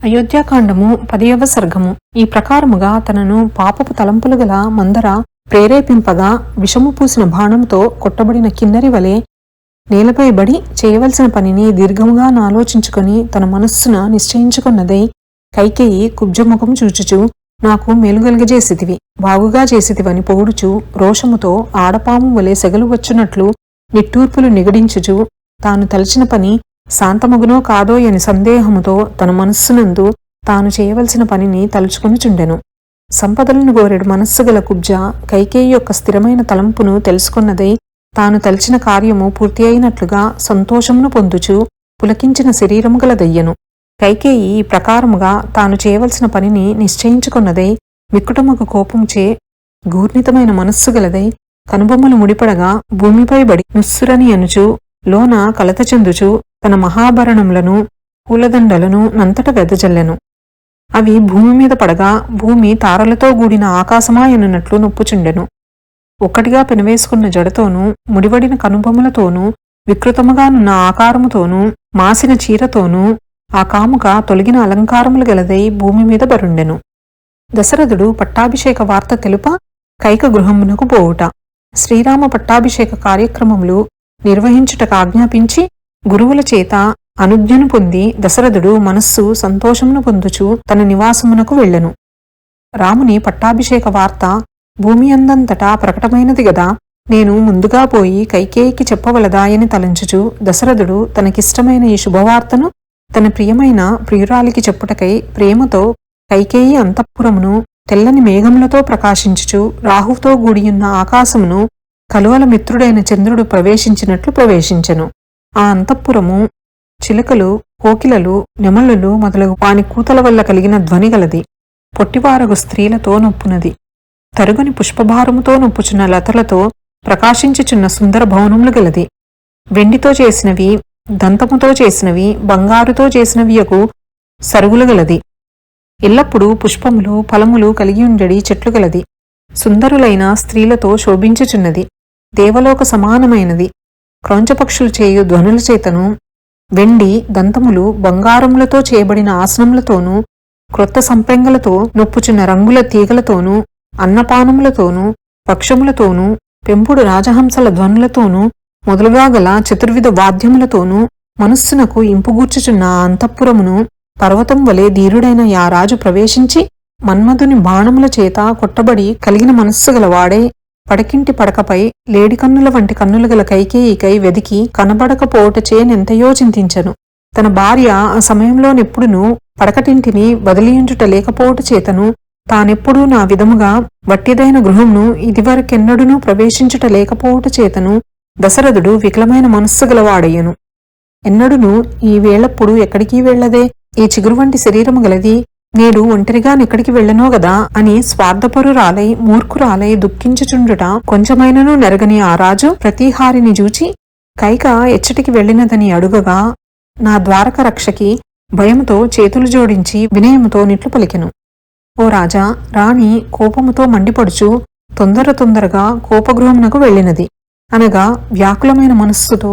అయోధ్యాకాండము పదియవ సర్గము. ఈ ప్రకారముగా తనను పాపపు తలంపులు గల మందర ప్రేరేపింపగా విషము పూసిన బాణంతో కొట్టబడిన కిన్నరి వలె నేలపై బడి చేయవలసిన పనిని దీర్ఘముగా నాలోచించుకొని తన మనస్సున నిశ్చయించుకున్నదై కైకేయి కుబ్జముఖం చూచుచు నాకు మేలుగలిగజేసితివి బాగుగా చేసితివని పొగుడుచు రోషముతో ఆడపాము వలె సెగలు వచ్చునట్లు నిట్టూర్పులు నిగడించుచు తాను తలచిన పని శాంతమగునో కాదో అని సందేహముతో తన మనస్సునందు తాను చేయవలసిన పనిని తలుచుకొనుచుండెను. సంపదలను గోరెడు మనస్సు గల కుబ్జ కైకేయి యొక్క స్థిరమైన తలంపును తెలుసుకున్నదై తాను తలిచిన కార్యము పూర్తి అయినట్లుగా సంతోషమును పొందుచు పులకించిన శరీరము గల దయ్యను. కైకేయి ఈ ప్రకారముగా తాను చేయవలసిన పనిని నిశ్చయించుకున్నదై మిక్కుటముకు కోపంచే గూర్ణితమైన మనస్సు గలదై కనుబొమ్మలు ముడిపడగా భూమిపై బడి నుస్సురని అనుచు లోన కలత చెందుచు తన మహాభరణములను పూలదండలను నంతట వెదజల్లెను. అవి భూమి మీద పడగా భూమి తారలతో కూడిన ఆకాశమా ఎనున్నట్లు నొప్పుచుండెను. ఒక్కటిగా పెనవేసుకున్న జడతోనూ ముడివడిన కనుబొమ్మలతోనూ వికృతముగానున్న ఆకారముతోనూ మాసిన చీరతోనూ ఆ కాముక తొలగిన అలంకారములు గలదై భూమి మీద బరుండెను దశరథుడు పట్టాభిషేక వార్త తెలుప కైక గృహమునకు పోవుట. శ్రీరామ పట్టాభిషేక కార్యక్రమములు నిర్వహించుటకు ఆజ్ఞాపించి గురువుల చేత అనుజ్ఞను పొంది దశరథుడు మనస్సు సంతోషమును పొందుచు తన నివాసమునకు వెళ్ళెను. రాముని పట్టాభిషేక వార్త భూమి అందంతటా ప్రకటమైనది గదా నేను ముందుగా పోయి కైకేయికి చెప్పవలదాయని తలంచుచు దశరథుడు తనకిష్టమైన ఈ శుభవార్తను తన ప్రియమైన ప్రియురాలికి చెప్పుటకై ప్రేమతో కైకేయి అంతఃపురమును తెల్లని మేఘములతో ప్రకాశించుచు రాహుతో గూడియున్న ఆకాశమును కలువల మిత్రుడైన చంద్రుడు ప్రవేశించినట్లు ప్రవేశించెను. ఆ అంతఃపురము చిలుకలు కోకిలలు నెమళ్ళలు మొదలగు వాని కూతల వల్ల కలిగిన ధ్వని గలది. పొట్టివారగు స్త్రీలతో నొప్పునది. తరుగుని పుష్పభారముతో నొప్పుచున్న లతలతో ప్రకాశించుచున్న సుందర భవనములు గలది. వెండితో చేసినవి దంతముతో చేసినవి బంగారుతో చేసినవియకు సరుగులు గలది. ఎల్లప్పుడూ పుష్పములు ఫలములు కలిగి ఉండడి చెట్లు గలది. సుందరులైన స్త్రీలతో శోభించుచున్నది. దేవలోక సమానమైనది. క్రౌంచపక్షులు చేయు ధ్వనుల చేతను వెండి దంతములు బంగారములతో చేయబడిన ఆసనములతోనూ క్రొత్త సంపెంగలతో నొప్పుచున్న రంగుల తీగలతోనూ అన్నపానములతోనూ పక్షములతోనూ పెంపుడు రాజహంసల ధ్వనులతోనూ మొదలుగా గల చతుర్విధ వాద్యములతోనూ మనస్సునకు ఇంపుగూర్చుచున్న ఆ అంతఃపురమును పర్వతం వలె ధీరుడైన యా రాజు ప్రవేశించి మన్మధుని బాణముల చేత కొట్టబడి కలిగిన మనస్సు గలవాడే పడకింటి పడకపై లేడి కన్నుల వంటి కన్నులు గల కైకేయికై వెదికి కనబడకపోవటచే నెంతయో చింతించను. తన భార్య ఆ సమయంలోనెప్పుడునూ పడకటింటిని వదిలియుంచుట లేకపోవట చేతను తానెప్పుడూ నా విధముగా వట్టిదైన గృహంను ఇదివరకెన్నడునూ ప్రవేశించుట లేకపోవట చేతను దశరథుడు వికలమైన మనస్సు గలవాడయ్యను. ఎన్నడునూ ఈ వేళప్పుడు ఎక్కడికీ వెళ్ళదే? ఈ చిగురు వంటి శరీరము గలది నేడు ఒంటరిగా నిక్కడికి వెళ్ళనో గదా అని స్వార్థపరురాలై మూర్ఖురాలై దుఃఖించుచుండుట కొంచెమైనను నెరగని ఆ రాజు ప్రతిహారిని చూచి కైక ఎచ్చటికి వెళ్ళినదని అడుగగా నా ద్వారక రక్షకి భయముతో చేతులు జోడించి వినయముతో నిట్లు పలికెను. ఓ రాజా రాణి కోపముతో మండిపడుచు తొందర తొందరగా కోపగృహమునకు వెళ్ళినది. అనగా వ్యాకులమైన మనస్సుతో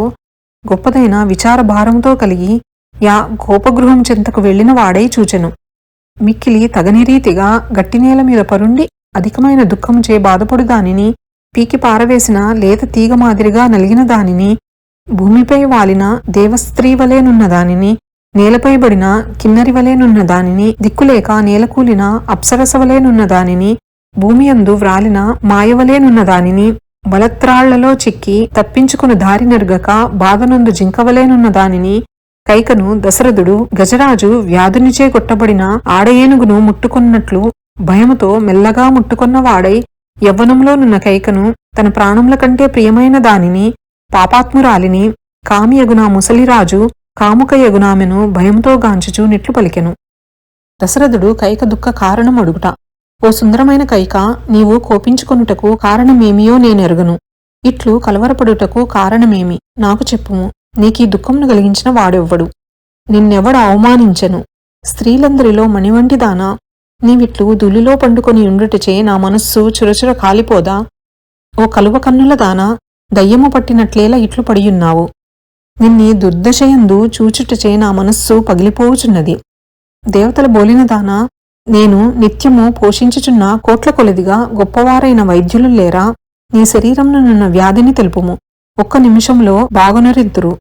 గొప్పదైన విచార భారంతో కలిగి యా కోపగృహం చెంతకు వెళ్ళిన వాడై చూచెను. మిక్కిలి తగని రీతిగా గట్టినేల మీద పరుండి అధికమైన దుఃఖముచే బాధపడు దానిని పీకి పారవేసిన లేత తీగ మాదిరిగా నలిగిన దానిని భూమిపై వాలిన దేవస్త్రీ వలేనున్న దానిని నేలపై బడిన కిన్నరి వలెనున్న దానిని దిక్కులేక నేలకూలిన అప్సరస వలేనున్న దానిని భూమియందు వ్రాలిన మాయవలేనున్న దానిని బలత్రాళ్ళలో చిక్కి తప్పించుకుని దారి నెరుగక బాధనందు జింకవలేనున్న దానిని కైకను దశరథుడు గజరాజు వ్యాధునిచే కొట్టబడిన ఆడయేనుగును ముట్టుకున్నట్లు భయముతో మెల్లగా ముట్టుకున్నవాడై యవ్వనంలోనున్న కైకను తన ప్రాణముల కంటే ప్రియమైన దానిని పాపాత్మురాలిని కామియగునా ముసలిరాజు కాముక యగునామెను భయంతో గాంచుచూ నిట్లు పలికెను. దశరథుడు కైక దుఃఖ కారణం అడుగుట ఓ సుందరమైన కైక నీవు కోపించుకొనుటకు కారణమేమియో నేనెరుగను. ఇట్లు కలవరపడుటకు కారణమేమి? నాకు చెప్పుము. నీకీ దుఃఖమును కలిగించిన వాడెవ్వడు. నిన్నెవడు అవమానించెను. స్త్రీలందరిలో మణివంటిదానా? నీవిట్లు దులిలో పండుకొని ఉండుటచే నా మనస్సు చురచుర కాలిపోదా? ఓ కలువ కన్నులదానా? దయ్యము పట్టినట్లేలా ఇట్లు పడియున్నావు? నిన్ని దుర్దశయందు చూచుటచే నా మనస్సు పగిలిపోవుచున్నది దేవతల బోలినదానా? నేను నిత్యము పోషించుచున్న కోట్ల కొలదిగా గొప్పవారైన వైద్యులు లేరా? నీ శరీరంలోనున్న వ్యాధిని తెలుపుము. ఒక్క నిమిషంలో బాగునరిద్దురు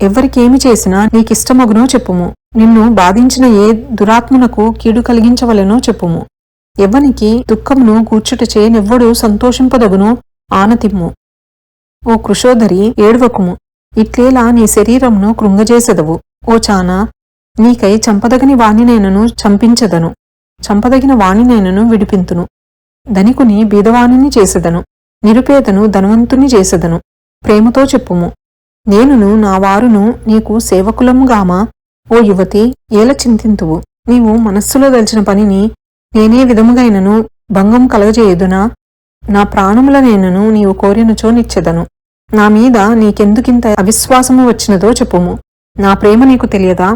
ఎవరికేమి చేసినా నీకిష్టమగునో చెప్పుము. నిన్ను బాధించిన ఏ దురాత్మనకు కీడు కలిగించవలెనో చెప్పుము. ఎవ్వనికి దుఃఖమును కూర్చుటచే నివ్వడు సంతోషింపదగును ఆనతిమ్ము. ఓ కృషోధరి ఏడ్వకుము. ఇట్లేలా నీ శరీరమును కృంగజేసెదవు. ఓ చానా నీకై చంపదగని వాణినైనను చంపించదను. చంపదగిన వాణినైనను విడిపింతును. ధనికుని బీదవాణిని చేసెదను. నిరుపేదను ధనవంతుని చేసెదను. ప్రేమతో చెప్పుము. నేనును నా వారును నీకు సేవకులముగామా? ఓ యువతి ఏల చింతింతువు? నీవు మనస్సులో దలిచిన పనిని నేనే విధముగైనను భంగం కలగజేయుదునా? నా ప్రాణముల నేనును నీవు కోరినచో నిచ్చెదను. నా మీద నీకెందుకింత అవిశ్వాసము వచ్చినదో చెప్పుము. నా ప్రేమ నీకు తెలియదా?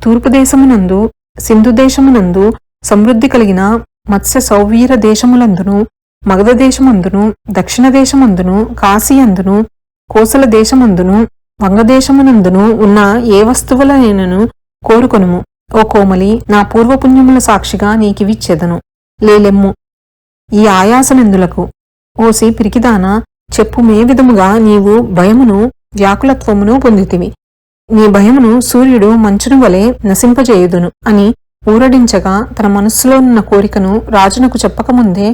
తూర్పు సింధుదేశమునందు సింధు సమృద్ధి కలిగిన మత్స్య సౌవీర దేశములందును మగధ దేశమందును దక్షిణ దేశమందును కాశీ అందును కోసల దేశమందును వంగదేశమునందును ఉన్న ఏ వస్తువులనైనను కోరుకొనుము. ఓ కోమలి నా పూర్వపుణ్యముల సాక్షిగా నీకివిచ్చెదను. లేలెమ్ము ఈ ఆయాసమెందులకు ఓసి పిరికిదానా చెప్పుమే విధముగా నీవు భయమును వ్యాకులత్వమును పొందితివి. నీ భయమును సూర్యుడు మంచును వలె నశింపజేయుదును అని ఊరడించగా తన మనస్సులో ఉన్న కోరికను రాజునకు చెప్పకముందే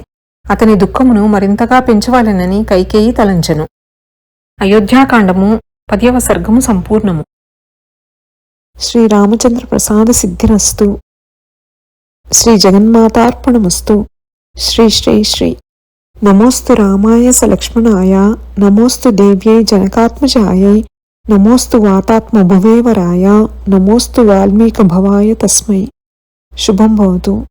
అతని దుఃఖమును మరింతగా పెంచవాలెనని కైకేయి తలంచెను. అయోధ్యాకాండము పద్యవ సర్గము సంపూర్ణము. శ్రీరామచంద్ర ప్రసాద సిద్ధిరస్తు. శ్రీ జగన్మాతార్పణమస్తు. శ్రీ శ్రీ శ్రీ. నమోస్తు రామాయ సలక్ష్మణాయ. నమోస్తు దేవ్యై జనకాత్మజాయై. నమోస్తు వాతాత్మ భువేవరాయ నమోస్తు వాల్మీక భవాయ తస్మై. శుభం భవతు.